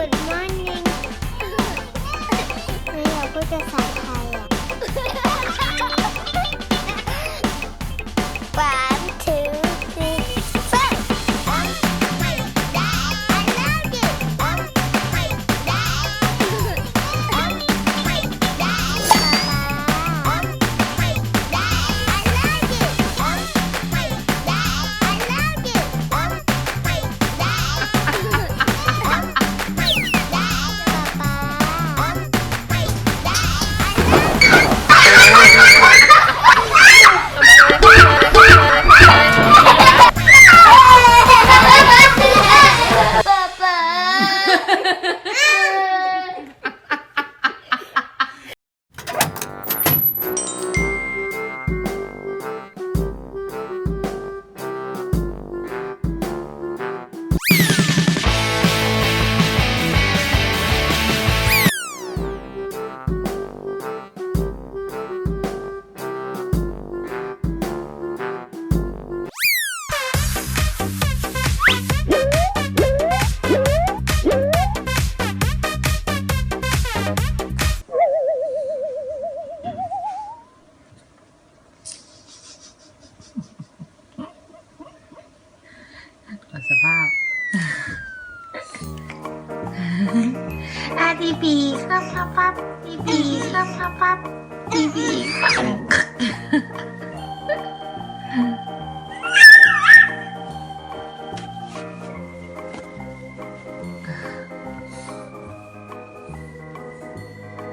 Good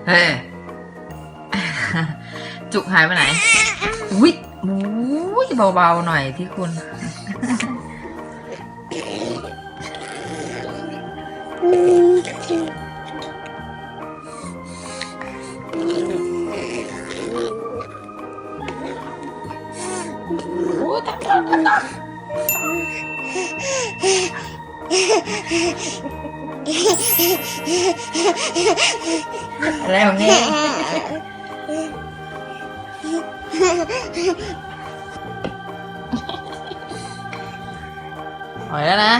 เฮ้ยจุกหายไปไหนวิอุ้ยเบาๆหน่อยที่คุณอะไรของนี่ปล่อยแล้วนะ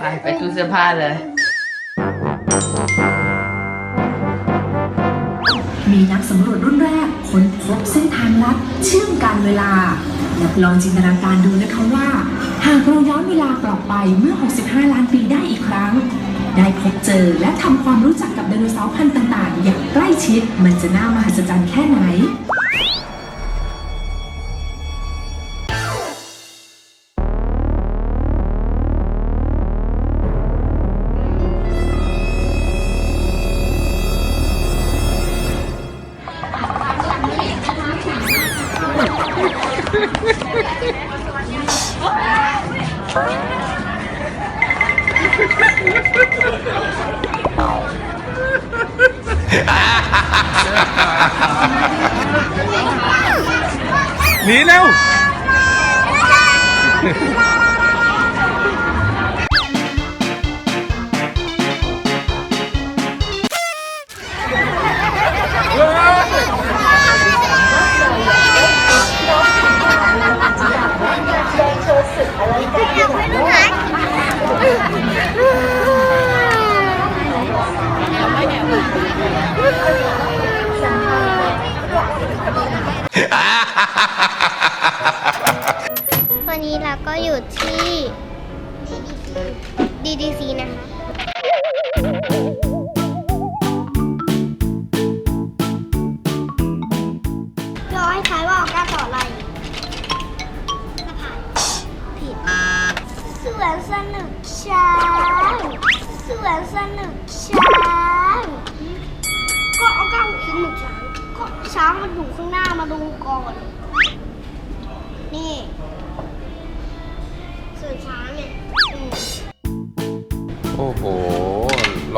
ไปไปตู้เสื้อผ้าเลย มีนักสำรวจรุ่นแรกค้นพบเส้นทางลัดเชื่อมการเวลาและลองจินตนาการดูนะคะว่า หากเราย้อนเวลากลับไปเมื่อ 65 ล้านปีได้อีกครั้ง ได้พบเจอและทำความรู้จักกับไดโนเสาร์พันธุ์ต่าง ๆ อย่างใกล้ชิด มันจะน่ามหัศจรรย์แค่ไหน หนีเร็ว วันนี้เราก็อยู่ที่ DDC นะคะ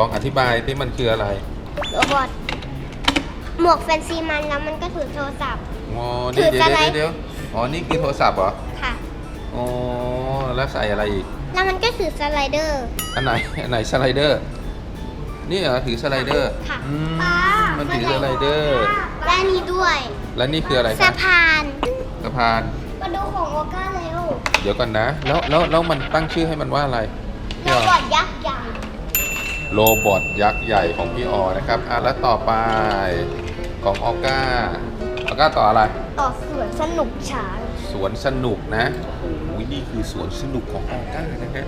องอธิบายที่มันคืออะไรโรบอทหมวกแฟนซีมันแล้วมันก็ถือโทรศัพท์ อ๋อถืนี่อเดี๋ยวสไลด์ เดี๋ยวเดี๋ยวอ๋อนี่คือโทรศัพท์เหรอค่ะ อ๋อแล้วใส่อะไรอีกแล้วมันก็คือสไลเดอร์ อันไหนอันไหนสไลเดอร์นี่เหรอถือสไลเดอร์ค่ะ อืมมันถือสไลเดอร์และนี่ด้วยแล้วนี่คืออะไรคสะรับพานสะพาน มาดูของโอก้าเร็วเดี๋ยวก่อนนะ แล้วแล้วแล้วมันตั้งชื่อให้มันว่าอะไรโรบอทยักษ์ใหญ่ โรบอทยักษ์ใหญ่ของพี่ออนะครับอะแล้วต่อไปของออก้าออก้าต่ออะไร ต่อสวนสนุกช้างสวนสนุกนะโอ้ยนี่คือสวนสนุกของออก้านะฮะ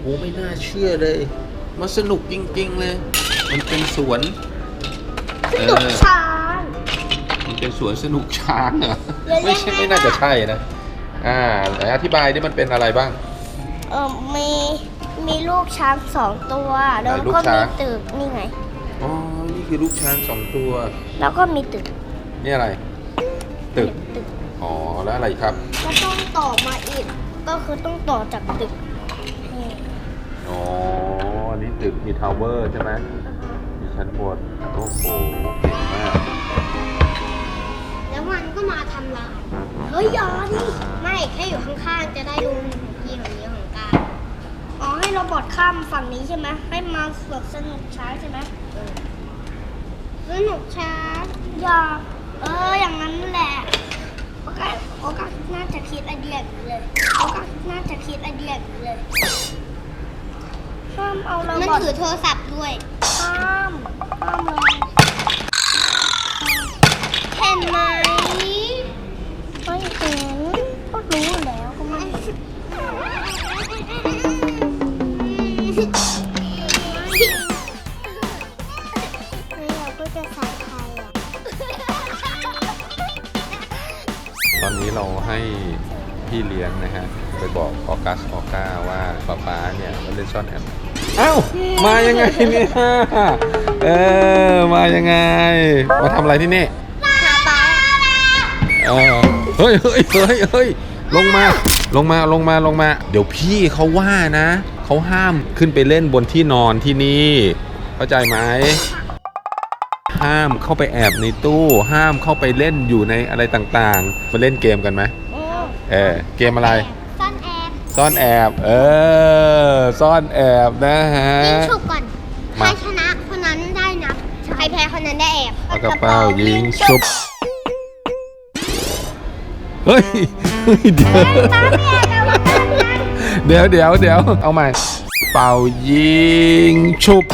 โอ้ไม่น่าเชื่อเลย มันสนุกจริงๆเลย มันเป็นสวนสนุกช้างมันเป็นสวนสนุกช้างเหรอเดี๋ยวไม่ใช่ยังไงไม่น่าจะล่ะใช่นะ อ่าไหนอธิบายดิมันเป็นอะไรบ้าง เออมี มีลูกช้างสองตัว แล้วไหนลูกก็ช้ามีง ตึกนี่ไง อ๋อ นี่คือลูกช้างสองตัว แล้วก็มีตึกนี่อะไร ตึก ตึกอ๋อ แล้วอะไรครับ ก็ต้องต่อมาอีก ก็คือต้องต่อจากตึกนี่อ๋อ อันนี้ตึกมีทาวเวอร์ใช่ไหมมีชั้นบน โอ้โห เก่งมาก แล้วมันก็มาทำลายเฮ้ยอยาดิไม่แค่อยู่ข้างๆจะได้ดูยีของนี้ของการอ๋อให้ โรบอทข้ามฝั่งนี้ใช่ไหมให้มาสวนสนุกช้างใช่ไหมสนุกช้างอย่าเอออย่างนั้นแหละโอกาสโอกาสน่าจะคิดไอเดียอย่างนี้เลยโอกาสน่าจะคิดไอเดียอย่างนี้เลยห้ามเอาโรบอทมันถือโทรศัพท์ด้วย ห้ามห้ามเลยเห็นไหมไม่ นนี้เราให้พี่เลี้ยงนะฮะ ไปบอกออกัสออก้าว่าป๊าป๊าเนี่ยมาเล่นซ่อนแอบเอ้ามายังไงเนี่ยเออมายังไงมาทำอะไรที่นี่หาปลาเออเฮ้ยเฮ้ยเฮ้ยเฮ้ยลงมาลงมาลงมาลงมา เดี๋ยวพี่เขาว่านะ เขาห้ามขึ้นไปเล่นบนที่นอนที่นี่ เข้าใจไหม ห้ามเข้าไปแอบในตู้ห้ามเข้าไปเล่นอยู่ในอะไรต่างๆ มาเล่นเกมกันไหมเออเกมอะไร ซ่อนแอบซ่อนแอบเออซ่อนแอบนะฮะยิงฉุกก่อนใครมาชนะคนนั้นได้นับใครแพ้คนนั้นได้แอบเอากระเป๋ายิงชุบเฮ้ยเฮ้ยเดี๋ยวตาไม่แอบแล้วว่าตาไม่แอบเดี๋ยวเดี๋ยวเดี๋ยวเอาใหม่ เป่ายิงชุบ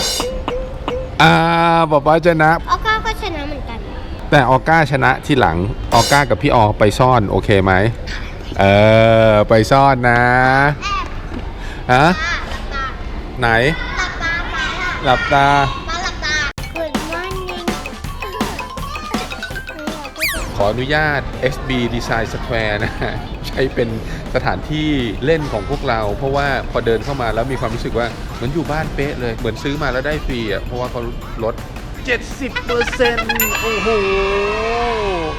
อ่าป๊าป๊าชนะออ แต่ออก้าชนะที่หลังออก้ากับพี่ออไปซ่อนโอเคไหมเออไปซ่อนนะแอบฮะตาหลับตาไหน หลับตามาล่ะหลับตามาหลับตาเกิดวันหนึงขออนุญาต SB Design Square นะฮะใช้เป็นสถานที่เล่นของพวกเรา เพราะว่าพอเดินเข้ามาแล้วมีความรู้สึกว่าเหมือนอยู่บ้านเป๊ะเลย เหมือนซื้อมาแล้วได้ฟรีอะเพราะว่าเขาลด 70เปอร์เซ็นต์โอ้โห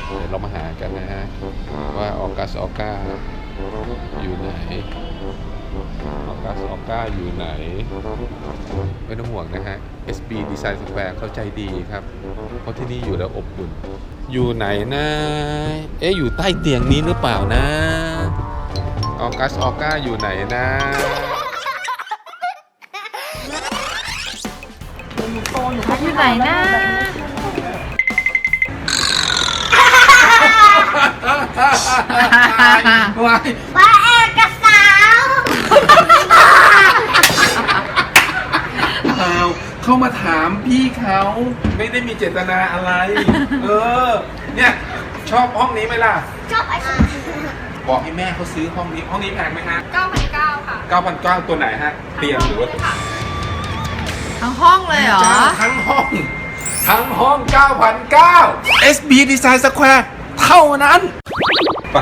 เดี๋ยวเรามาหากันนะฮะ ว่าออกัสออก้าอยู่ไหนออกัสออก้าอยู่ไหน ไม่ต้องห่วงนะฮะ SB Design Square เข้าใจดีครับ เพราะที่นี่อยู่แล้วอบอุ่น อยู่ไหนนะ เอ๊ะ อยู่ใต้เตียงนี้หรือเปล่านะออกัสออก้าอยู่ไหนนะ อยู่ไหนนะวายว่าแอบกับสาวเปล่าเข้ามาถามพี่เขาไม่ได้มีเจตนาอะไร เออ เนี่ยชอบห้องนี้ไหมล่ะ ชอบไอบอกให้แม่เขาซื้อห้องนี้ห้องนี้แพงไหมฮะ9,900ค่ะ9,900ตัวไหนฮะ เตียงหรือว่า ทั้งห้องเลยเหรอ จ้าทั้งห้อง ทั้งห้อง 9,900 SB Design Square เท่านั้นไป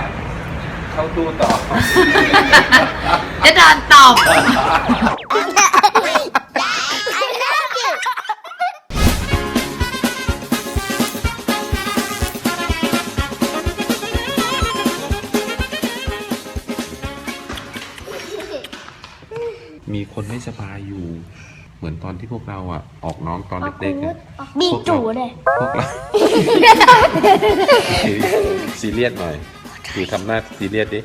เข้าตู้ต่อ จะเดินตอบ มีคนไม่สบายอยู่ เหมือนตอนที่พวกเราอะ ออกน้องตอนเด็กๆอะบีจูเลยพวกเราซีเรียสหน่อยคือทำหน้าซีเรียสดิ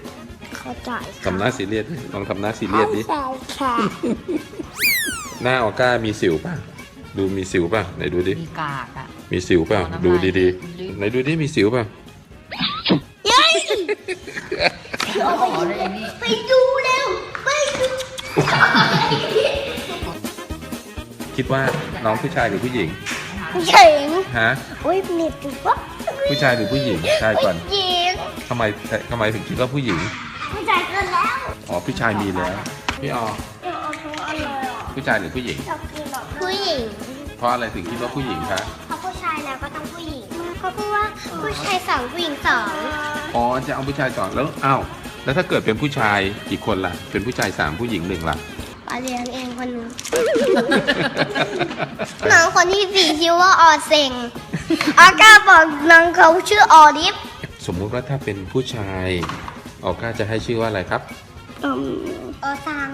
เข้าใจทำหน้าซีเรียสดิลองทำหน้าซีเรียสดิเข้าใจค่ะหน้าออก้ามีสิวป่ะ ดูมีสิวป่ะ ไหนดูดิ มีกากอะมีสิวป่ะ เอาน้ำดูลายดีดิๆไหนดูดิ มีสิวป่ะขอเลยนี่ไปดูเร็วไปดู คิดว่าน้องผู้ชายหรือผู้หญิงเฉิงฮะอุ้ยเน็ตดูว่าผู้ชายหรือผู้หญิงใช่ก่อนหญิงทำไมทำไมถึงคิดว่าผู้หญิงผู้ชายเกินแล้วอ๋อผู้ชายมีแล้วพี่ออเออเอาทั้งอันเลยอะผู้ชายหรือผู้หญิงชอบกินแบบผู้หญิง เพราะอะไรถึงคิดว่าผู้หญิงคะเพราะผู้ชายแล้วก็ต้องผู้หญิงเขาพูดว่าผู้ชายสองผู้หญิงสองอ๋อจะเอาผู้ชายก่อนแล้วอ้าวแล้วถ้าเกิดเป็นผู้ชายกี่คนล่ะ เป็นผู้ชายสามผู้หญิงหนึ่งล่ะปาเลี้ยงเองคนนึงน้องคนที่สี่ชื่อว่าออเซงอากาบอกน้องเขาชื่อออลิฟสมมุติว่าถ้าเป็นผู้ชายออก้าจะให้ชื่อว่าอะไรครับอืมออซัง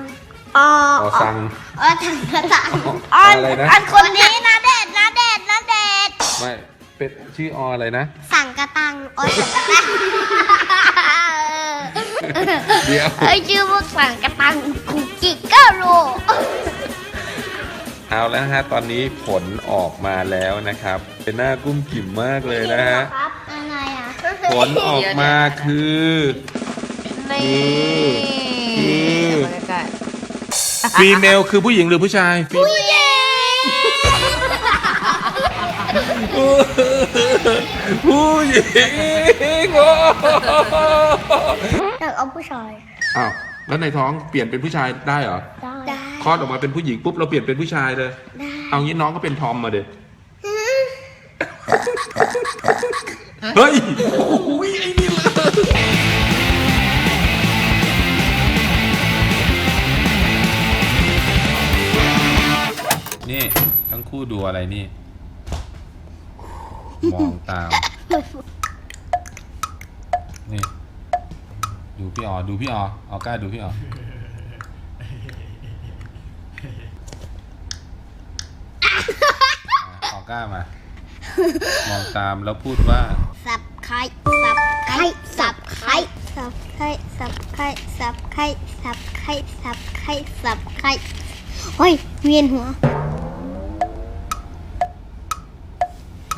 ออออซังออซังออซังอะไรนะอันคนนี้นะเด็ดนะเด็ดนะเด็ดไม่เป็นชื่อออะไรนะ สั่งกระตังออสังกระตัง เดี๋ยวเอ้ยชื่อพวกสั่งกระตังกุกกิกก็รู้เอาแล้วฮะตอนนี้ผลออกมาแล้วนะครับ เป็นหน้ากุ้มกิ่มมากเลยนะฮะครับอะไรอะผลออกมาคือนี่คือเดี๋ยวมาใกล้ฟีเมลคือผู้หญิงหรือผู้ชายผู้หญิงผู้หญิงโอ้อยากเอาผู้ชายอ้าวแล้วในท้องเปลี่ยนเป็นผู้ชายได้เหรอได้คลอดออกมาเป็นผู้หญิงปุ๊บเราเปลี่ยนเป็นผู้ชายเลย ได้เอางี้น้องก็เป็นทอมมาเด็เฮ้ยโอ้ยไอ้นี่เลยนี่ทั้งคู่ดูอะไรนี่ มองตาม นี่ ดูพี่อ๋อดูพี่อ๋อเอากล้าดูพี่อ๋อออกก้ามามองตามแล้วพูดว่า สับไข่สับไข่สับไข่สับไข่สับไข่สับไข่สับไข่สับไข่สับไข่เฮ้ยเวียนหัว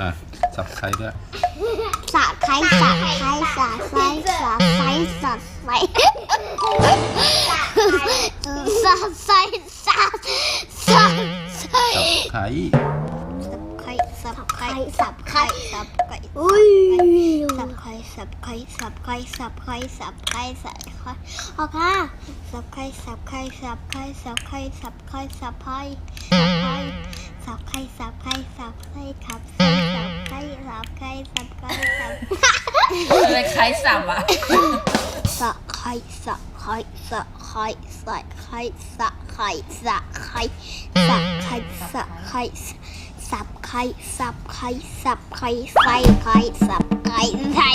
อะสับใครด้วยสะไข่สะไข่สะไข่สะไข่สะไข่สะ ไข่สะสะไข่สับใครสับไข่สับไข่สับไข่สับไข่อุ้ยสับไข่ สับไข่สับไข่สับไข่สับไข่สับไข่โอเคสับไข่สับไข่สับไข่สับไข่สับไข่สับไข่สับไข่สับไข่สับไข่สับไข่สับไข่สับไข่สับไข่สับไข่สับอะไรคล้ายสับอะสะไข่สะไข่สะไข่สะไข่สะไข่สะไข่สะไข่สะไข่ สับไข่สับไข่สับไข่ใส่ไข่สับไข่ใส่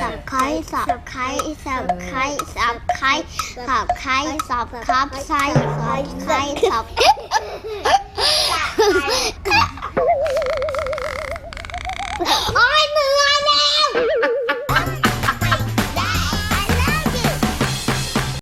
สับไข่สับไข่สับไข่สับไข่สับไข่สับครับใส่ไข่ไข่สับโอ้ย